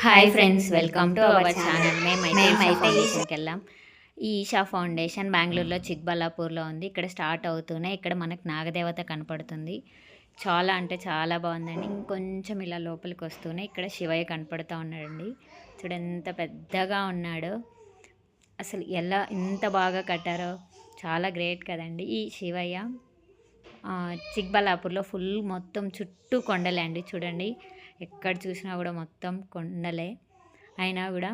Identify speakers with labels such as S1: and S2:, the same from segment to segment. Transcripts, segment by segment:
S1: Hi friends welcome to our channel మేమైతే ఫౌండేషన్కి వెళ్ళాం ఈ ఈషా ఫౌండేషన్ బెంగళూరులో చిక్బల్లాపూర్లో ఉంది. ఇక్కడ స్టార్ట్ అవుతూనే ఇక్కడ మనకు నాగదేవత కనపడుతుంది. చాలా అంటే చాలా బాగుందండి. ఇంకొంచెం ఇలా లోపలికి వస్తూనే ఇక్కడ శివయ్య కనపడుతూ ఉన్నాడండి. చూడు ఎంత పెద్దగా ఉన్నాడో. అసలు ఎలా ఇంత బాగా కట్టారో చాలా గ్రేట్ కదండి. ఈ శివయ్య ఆ, చిక్బల్లాపూర్లో ఫుల్ మొత్తం చుట్టూ కొండలే అండి చూడండి. ఎక్కడ చూసినా కూడా మొత్తం కొండలే. అయినా కూడా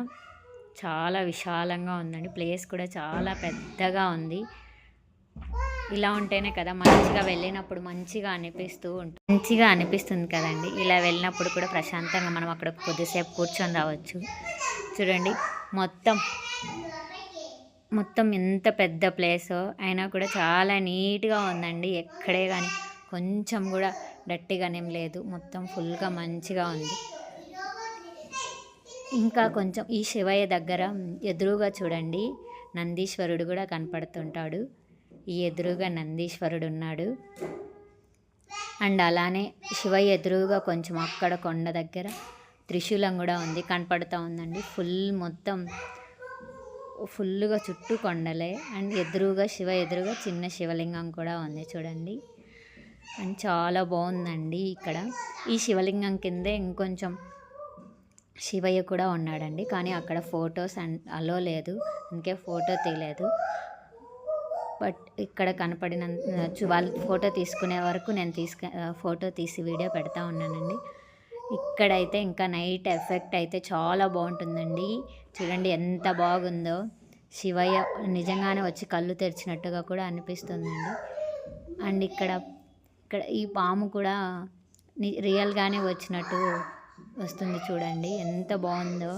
S1: చాలా విశాలంగా ఉందండి. ప్లేస్ కూడా చాలా పెద్దగా ఉంది. ఇలా ఉంటేనే కదా మంచిగా వెళ్ళినప్పుడు మంచిగా అనిపిస్తూ ఉంటుంది మంచిగా అనిపిస్తుంది కదండి. ఇలా వెళ్ళినప్పుడు కూడా ప్రశాంతంగా మనం అక్కడ కొద్దిసేపు కూర్చొని రావచ్చు. చూడండి మొత్తం మొత్తం ఎంత పెద్ద ప్లేసో అయినా కూడా చాలా నీట్గా ఉందండి. ఎక్కడే కానీ కొంచెం కూడా డట్టిగానేం లేదు. మొత్తం ఫుల్గా మంచిగా ఉంది. ఇంకా కొంచెం ఈ శివయ్య దగ్గర ఎదురుగా చూడండి నందీశ్వరుడు కూడా కనపడుతుంటాడు. ఈ ఎదురుగా నందీశ్వరుడు ఉన్నాడు. అండ్ అలానే శివయ్య ఎదురుగా కొంచెం అక్కడ కొండ దగ్గర త్రిశూలం కూడా ఉంది. కనపడుతూ ఉందండి. ఫుల్ మొత్తం ఫుల్గా చుట్టూ కొండలే. అండ్ ఎదురుగా శివ ఎదురుగా చిన్న శివలింగం కూడా ఉంది చూడండి. అండ్ చాలా బాగుందండి ఇక్కడ. ఈ శివలింగం కిందే ఇంకొంచెం శివయ్య కూడా ఉన్నాడండి. కానీ అక్కడ ఫొటోస్ అండ్ అలో లేదు. అందుకే ఫోటో తీయలేదు. బట్ ఇక్కడ కనపడిన వాళ్ళ వాళ్ళు ఫోటో తీసుకునే వరకు నేను తీసుకు ఫోటో తీసి వీడియో పెడతా ఉన్నానండి. ఇక్కడైతే ఇంకా నైట్ ఎఫెక్ట్ అయితే చాలా బాగుంటుందండి. చూడండి ఎంత బాగుందో. శివయ్య నిజంగానే వచ్చి కళ్ళు తెరిచినట్టుగా కూడా అనిపిస్తుందండి. అండ్ ఇక్కడ ఇక్కడ ఈ పాము కూడా రియల్గానే వచ్చినట్టు వస్తుంది చూడండి. ఎంత బాగుందో.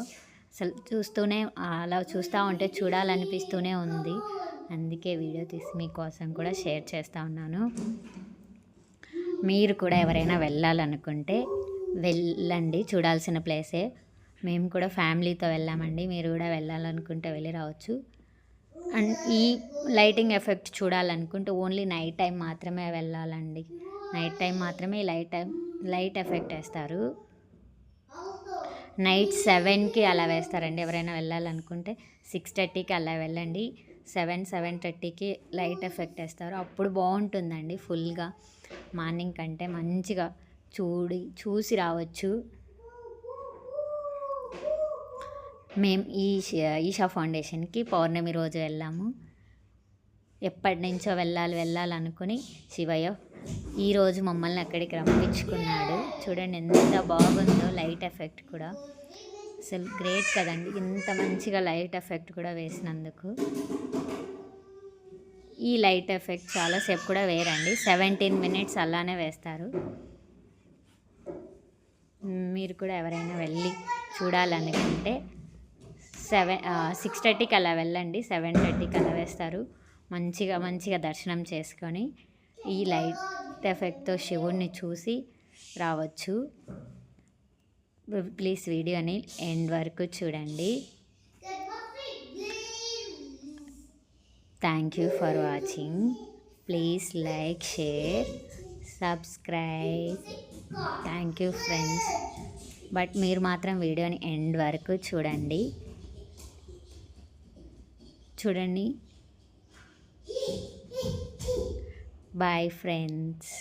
S1: అసలు చూస్తూనే అలా చూస్తూ ఉంటే చూడాలనిపిస్తూనే ఉంది. అందుకే వీడియో తీసి మీకోసం కూడా షేర్ చేస్తూ ఉన్నాను. మీరు కూడా ఎవరైనా వెళ్ళాలనుకుంటే వెళ్ళండి. చూడాల్సిన ప్లేసే. మేము కూడా ఫ్యామిలీతో వెళ్ళామండి. మీరు కూడా వెళ్ళాలనుకుంటే వెళ్ళి రావచ్చు. అండ్ ఈ లైటింగ్ ఎఫెక్ట్ చూడాలనుకుంటే ఓన్లీ నైట్ టైం మాత్రమే వెళ్ళాలండి. నైట్ టైం మాత్రమే లైట్ టైం లైట్ ఎఫెక్ట్ వేస్తారు. నైట్ సెవెన్కి అలా వేస్తారండి. ఎవరైనా వెళ్ళాలనుకుంటే సిక్స్ థర్టీకి అలా వెళ్ళండి. సెవెన్ సెవెన్ థర్టీకి లైట్ ఎఫెక్ట్ వేస్తారు. అప్పుడు బాగుంటుందండి ఫుల్గా. మార్నింగ్ కంటే మంచిగా చూడి చూసి రావచ్చు. మేము ఈ ఈషా ఫౌండేషన్కి పౌర్ణమి రోజు వెళ్ళాము. ఎప్పటి నుంచో వెళ్ళాలి వెళ్ళాలనుకుని శివయ్య ఈరోజు మమ్మల్ని అక్కడికి రప్పించుకున్నాడు. చూడండి ఎంత బాగుందో లైట్ ఎఫెక్ట్ కూడా. అసలు గ్రేట్ కదండి. ఇంత మంచిగా లైట్ ఎఫెక్ట్ కూడా వేసినందుకు. ఈ లైట్ ఎఫెక్ట్ చాలాసేపు కూడా వేరండి సెవెంటీన్ మినిట్స్ అలానే వేస్తారు. మీరు కూడా ఎవరైనా వెళ్ళి చూడాలనుకుంటే సెవెన్ సిక్స్ థర్టీకి అలా వెళ్ళండి. సెవెన్ థర్టీకి అలా వేస్తారు. మంచిగా మంచిగా దర్శనం చేసుకొని ఈ లైట్ ఎఫెక్ట్తో శివుణ్ణి చూసి రావచ్చు. ప్లీజ్ వీడియోని ఎండ్ వరకు చూడండి. Thank you for watching. Please like share subscribe. Thank you friends. But మీరు మాత్రం వీడియోని ఎండ్ వరకు చూడండి. చూడండి. Bye friends